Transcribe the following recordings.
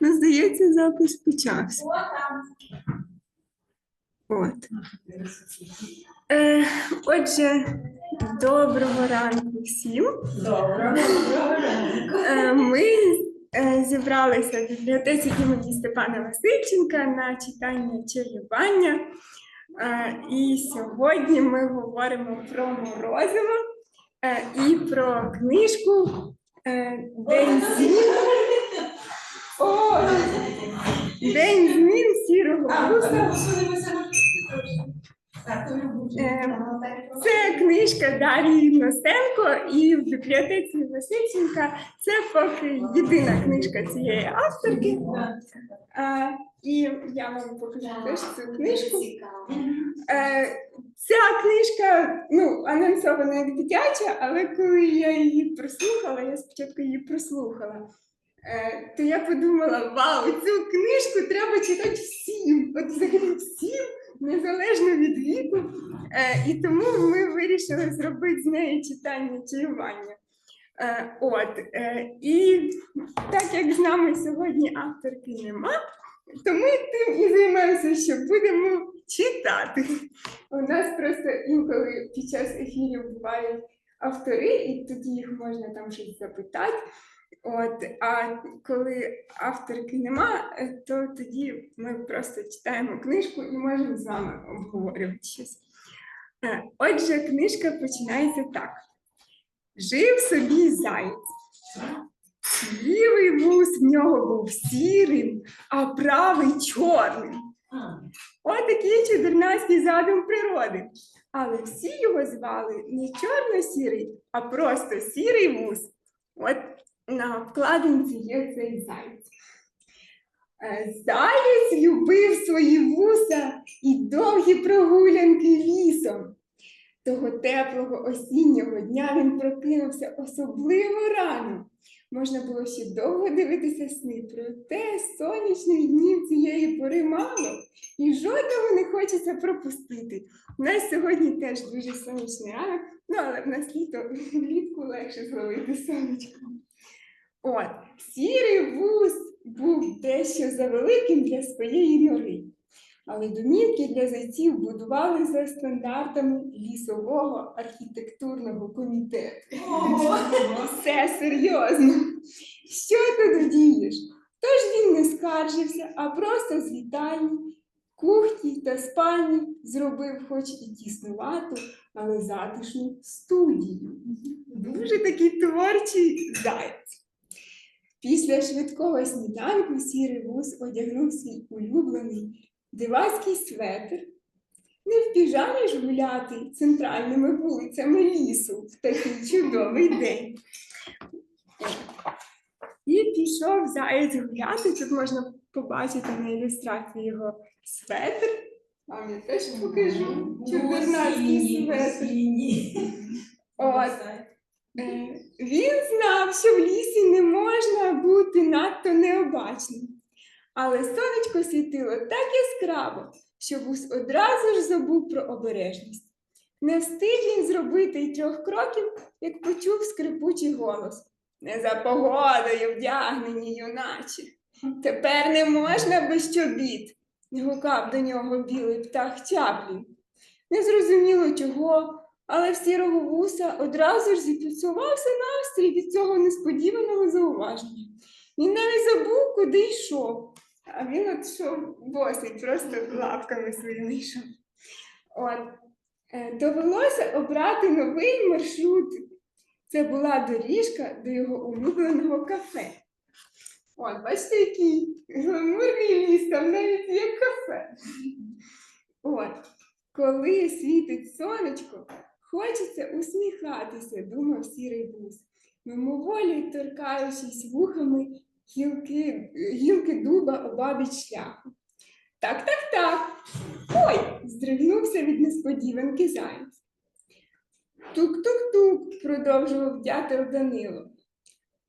Ну, здається, запис почався. От. Е, отже, доброго ранку всім. Добре. Е, Ми зібралися в бібліотеці імені Степана Васильченка на читання чаювання. Е, І сьогодні ми говоримо про морозиво е, і про книжку е, День змін. О, День змін сірого вуса. Е, Це книжка Дарії Ностенко, і в бібліотеці Васильченка це поки єдина книжка цієї авторки. А, і я вам покажу теж цю книжку. Е, Ця книжка ну, анонсована як дитяча, але коли я її прослухала, я спочатку її прослухала, е, то я подумала: вау, цю книжку треба читати всім, от взагалі всім, незалежно від віку. Е, і тому ми вирішили зробити з неї читання чаювання. Е, от, е, і так як з нами сьогодні авторки нема, то ми тим і займаємося, що будемо читати. У нас просто інколи під час ефірів бувають автори, і тоді їх можна там щось запитати. От, а коли авторки нема, е, то тоді ми просто читаємо книжку і можемо з вами обговорювати щось. Е, Отже, книжка починається так: Жив собі заєць. Лівий вус в нього був сірим, а правий чорним. Отакий чудернацький задум природи. Але всі його звали не чорно-сірий, а просто сірий вус. От на обкладинці є цей. Е, Заєць любив свої вуса і довгі прогулянки лісом. Того теплого осіннього дня він прокинувся особливо рано. Можна було ще довго дивитися сни, проте сонячних днів цієї пори мало, і жодного не хочеться пропустити. У нас сьогодні теж дуже сонячний ранок, ну але в нас літо влітку легше зловити сонечко. От, сірий вуз був дещо завеликим для своєї нори, але домівки для зайців будували за стандартами лісового архітектурного комітету. Все серйозно. Що тут вдієш? Тож він не скаржився, а просто з вітальні, кухні та спальні зробив хоч і тіснувату, але затишну студію. Дуже такий творчий заяць. Після швидкого сніданку сірий вуз одягнув свій улюблений дивацький светр. Не в піжамі ж гуляти центральними вулицями лісу в такий чудовий день. І пішов заєць гуляти. Тут можна побачити на ілюстрації його светр. Вам я теж покажу. Чудернацький светр. От. Він знав, що в лісі не можна бути надто необачним. Але сонечко світило так яскраво, що вус одразу ж забув про обережність. Не встиг він зробити й трьох кроків, як почув скрипучий голос. Не за погодою вдягнені, юначе. Тепер не можна без чобіт, гукав до нього білий птах Чаплін. Незрозуміло чого, але в сірого вуса одразу ж зіпсувався настрій від цього несподіваного зауваження. Він навіть забув, куди йшов. А він от йшов босий, просто лапками своїми йшов. От. Е, Довелося обрати новий маршрут. Це була доріжка до його улюбленого кафе. От, бачите, який гламурний ліс, там навіть є кафе. От, коли світить сонечко, хочеться усміхатися, думав сірий вуз, мимоволі торкаючись вухами гілки, гілки дуба обабіч шляху. Так, так, так. Ой, здригнувся від несподіванки заєць. Тук-тук-тук, продовжував дятел Данило.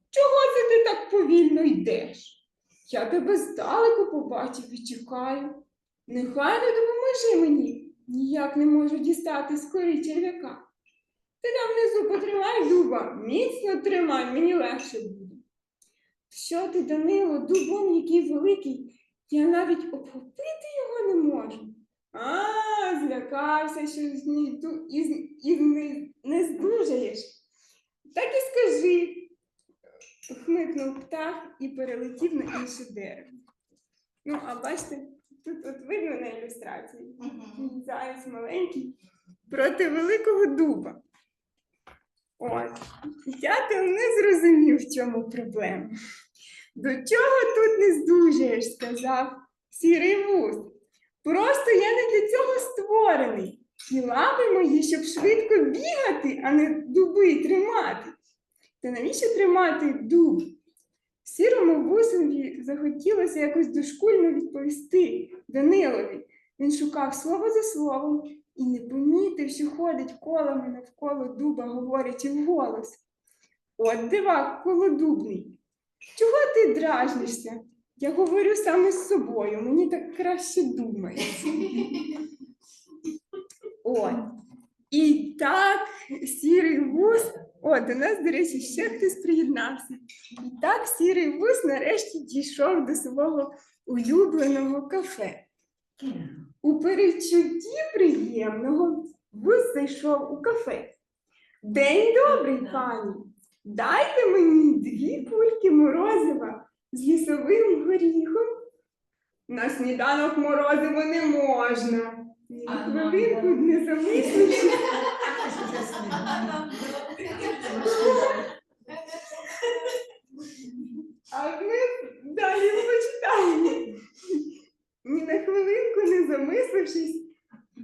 чого це ти так повільно йдеш? Я тебе здалеку побачив і чекаю. Нехай не допоможи мені. Ніяк не можу дістати з кори черв'яка. Ти там внизу потримай дуба, міцно тримай, мені легше буде. Що ти, Данило, дубом який великий, я навіть обхопити його не можу. А, злякався, що і, не здужаєш. Так і скажи, хмикнув птах і перелетів на інше дерево. Ну, а бачите, тут от видно на ілюстрації. Заяць маленький проти великого дуба. От. Я там не зрозумів, в чому проблема. До чого тут не здужаєш, сказав сірий вуз. Просто я не для цього створений. І лапи мої, щоб швидко бігати, а не дуби тримати. Та навіщо тримати дуб? Сірому вусові захотілося якось дошкульно відповісти Данилові. Він шукав слово за словом і не помітив, що ходить колами навколо дуба, говорячи вголос. От дивак колодубний. Чого ти дражнишся? Я говорю саме з собою, мені так краще думається. От. І так сірий вуз, о, до нас, до речі, ще хтось приєднався. І так сірий вуз нарешті дійшов до свого улюбленого кафе. У передчутті приємного вуз зайшов у кафе. День добрий, пані. Дайте мені дві кульки морозива з лісовим горіхом. На сніданок морозиво не можна. Ні хвилинку не замислившись, а ми далі почитаємо. Ні на хвилинку не замислившись,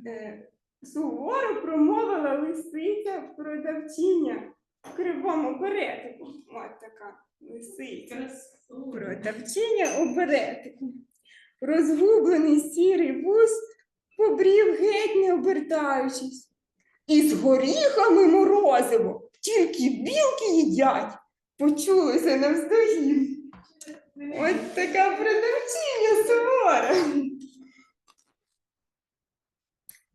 е, суворо промовила лисиця продавчиня в кривому беретику. От така лисиця. Продавчиня у беретику. Розгублений сірий вуз побрів геть не обертаючись. І з горіхами морозиво, тільки білки їдять, почулося навздогін. От така продавчиня сувора.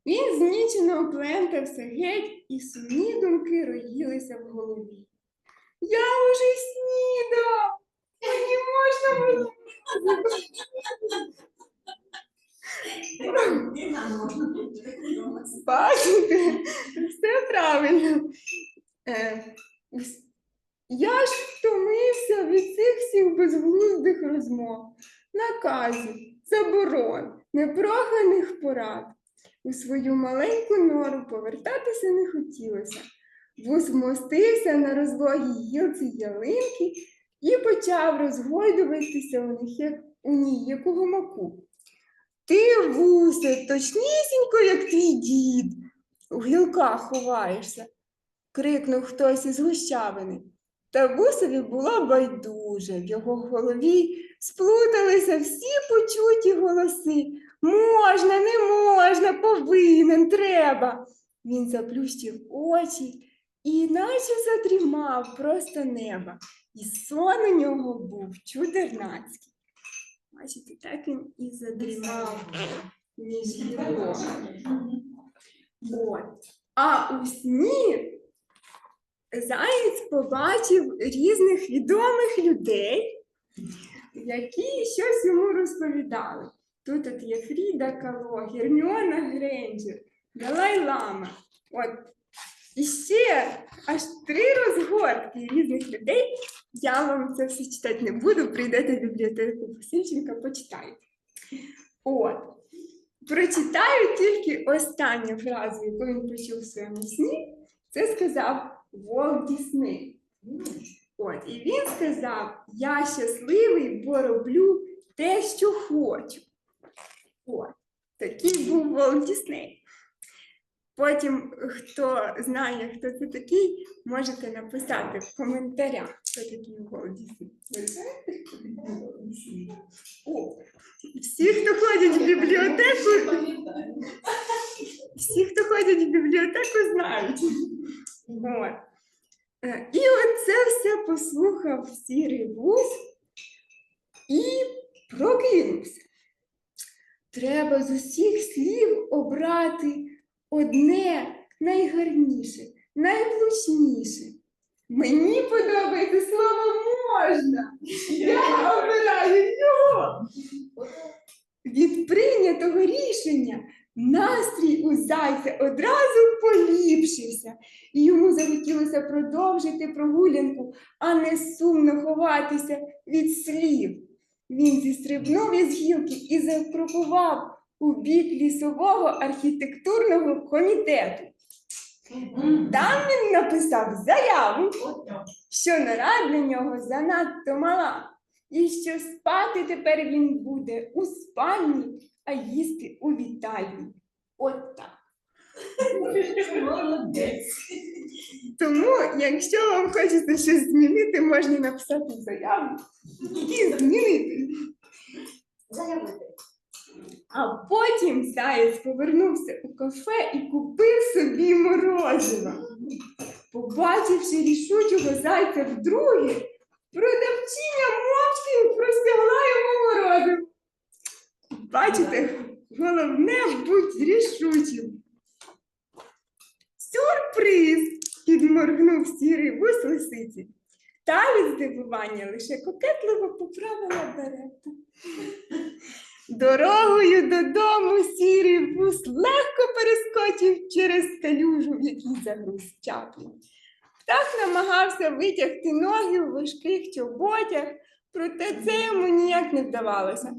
Він знічено оплентався геть, і сумні думки роїлися в голові. Я уже снідав! Мені можна мені. Бачите, все правильно. Е, я ж втомився від цих всіх безглуздих розмов, наказів, заборон, непроханих порад. У свою маленьку нору повертатися не хотілося. Вуз вмостився на розлогій гілці ялинки і почав розгойдуватися у, них, як, у ній, як у гамаку. Ти, вусе, точнісінько, як твій дід, у гілках ховаєшся, крикнув хтось із гущавини. Та вусові було байдуже, в його голові сплуталися всі почуті голоси. Можна, не можна, повинен, треба. Він заплющив очі і наче задрімав просто неба. І сон у нього був чудернацький. Бачите, так він і задрімав між. От. А у сні Заєць побачив різних відомих людей, які щось йому розповідали. Тут от є Фріда Кало, Герміона Грейнджер, Далай Лама. От. І ще аж три розгортки різних людей. Я вам це все читати не буду, прийдете в бібліотеку Васильченка, почитайте. От. Прочитаю тільки останню фразу, яку він почув в своєму сні. Це сказав Волк Дісней. От, і він сказав: Я щасливий, бо роблю те, що хочу. От, такий був Волк Дісней. Потім, хто знає, хто це такий, можете написати в коментарях, хто такий Волк Дісней. Ви знаєте? О, всі, хто ходять в бібліотеку, всі, хто ходять в бібліотеку, знають. От. Е, І оце все послухав сірий вуз і прокинувся. Треба з усіх слів обрати одне найгарніше, найвлучніше. Мені подобається слово можна. Я обираю його. Від прийнятого рішення настрій у зайця одразу поліпшився, і йому захотілося продовжити прогулянку, а не сумно ховатися від слів. Він зістрибнув із гілки і закрокував у бік лісового архітектурного комітету. Там він написав заяву, що нора для нього занадто мала, і що спати тепер він буде у спальні, а їсти у вітальні. От так. Тому, якщо вам хочеться щось змінити, можна написати заяву і змінити. А потім заєць повернувся у кафе і купив собі морозиво. Побачивши рішучого зайця вдруге, продавчиня мовчки простягла йому морозиво. Бачите, головне будь рішучим. Сюрприз! підморгнув сірий вус лисиці. Та від здивування лише кокетливо поправила берета. Дорогою додому сірий вус легко перескочив через калюжу, в якій загруз чаплін. Птах намагався витягти ноги у важких чоботях, проте це йому ніяк не вдавалося.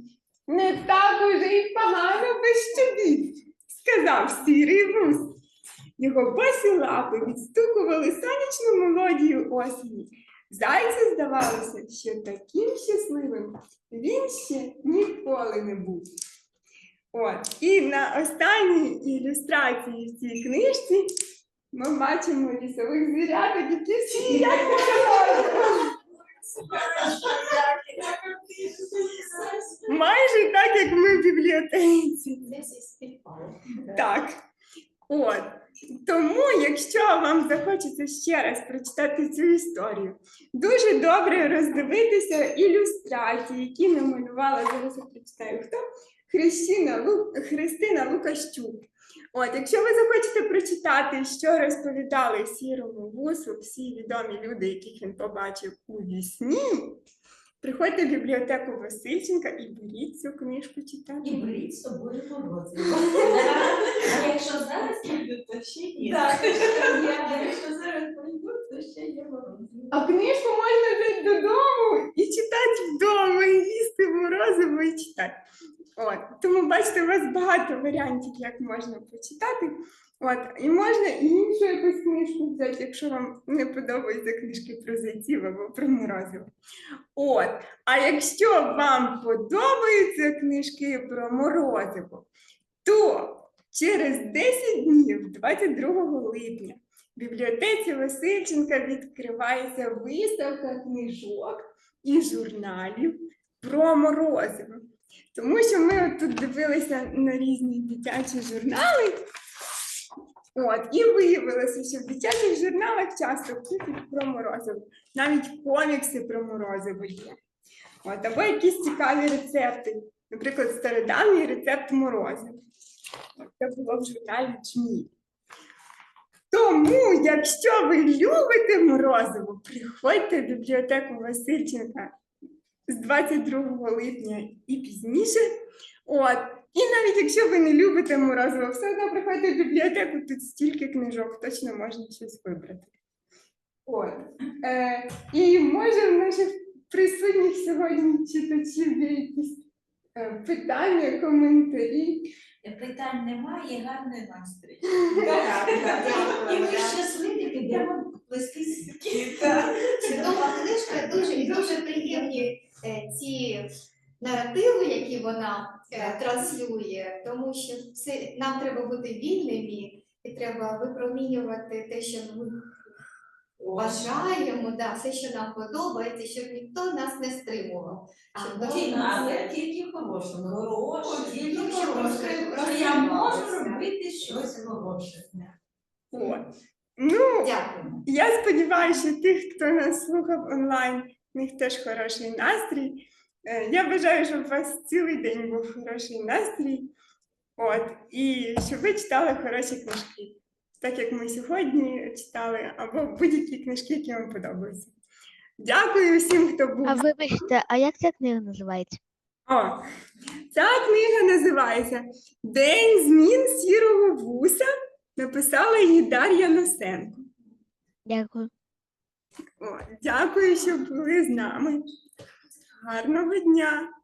Не так уже й погано без чобіт, сказав сірий вус. Його босі лапи відстукували сонячну мелодію осені. Зайцю здавалося, що таким щасливим він ще ніколи не був. От. І на останній ілюстрації в цій книжці ми бачимо лісових звіряток, які всі їдять. Майже так, як ми в бібліотеці. Так. От. Якщо вам захочеться ще раз прочитати цю історію, дуже добре роздивитися ілюстрації, які намалювала, зараз я прочитаю. Хто, Христина, Лу... Христина Лукащук. От, якщо ви захочете прочитати, що розповідали сірому вусу всі відомі люди, яких він побачив у вісні, приходьте в бібліотеку Васильченка і беріть цю книжку читати. І беріть з собою морозиво. А якщо зараз прийдуть, То ще є. Так, якщо зараз пойду, то ще є морозиво. А книжку можна взяти додому і читати вдома, і їсти морозиво і читати. От. Тому бачите, у вас багато варіантів, як можна почитати. От. І можна іншу якусь книжку взяти, якщо вам не подобаються книжки про зайців або про морозиво. От. А якщо вам подобаються книжки про морозиво, то через 10 днів, 22 липня, в бібліотеці Васильченка відкривається виставка книжок і журналів про морозиво. Тому що ми тут дивилися на різні дитячі журнали. От, і виявилося, що в дитячих журналах часто пишуть про морозиво. Навіть комікси про морозиво є. От, або якісь цікаві рецепти. Наприклад, стародавній рецепт морозива. Це було в журналі Чміль. Тому, якщо ви любите морозиво, приходьте в бібліотеку Васильченка з 22 липня і пізніше. От. І навіть якщо ви не любите морозиво, все одно приходьте в бібліотеку, тут стільки книжок, точно можна щось вибрати. От. Е, і може в наших присутніх сьогодні читачів є якісь е, питання, коментарі. Питань немає, гарний настрій. І ми щасливі підемо плести сітки. Чудова книжка, дуже дуже приємні е, ці наративи, які вона е, транслює, тому що це нам треба бути вільними і треба випромінювати те, що ми бажаємо, да, все, що нам подобається, щоб ніхто нас не стримував. Щоб А ми- але тільки хороше. Хороше, тільки Тільки щоб хороше. Що я можу розкриватися. робити щось хороше. От. Ну, Дякую. я сподіваюся, що тих, хто нас слухав онлайн, в них теж хороший настрій. Е, Я бажаю, щоб у вас цілий день був хороший настрій. От, і щоб ви читали хороші книжки, так як ми сьогодні читали, або будь-які книжки, які вам подобаються. Дякую всім, хто був. А вибачте, а як ця книга називається? О, ця книга називається День змін сірого вуса. Написала її Дар'я Носенко. Дякую. О, дякую, що були з нами. Гарного дня!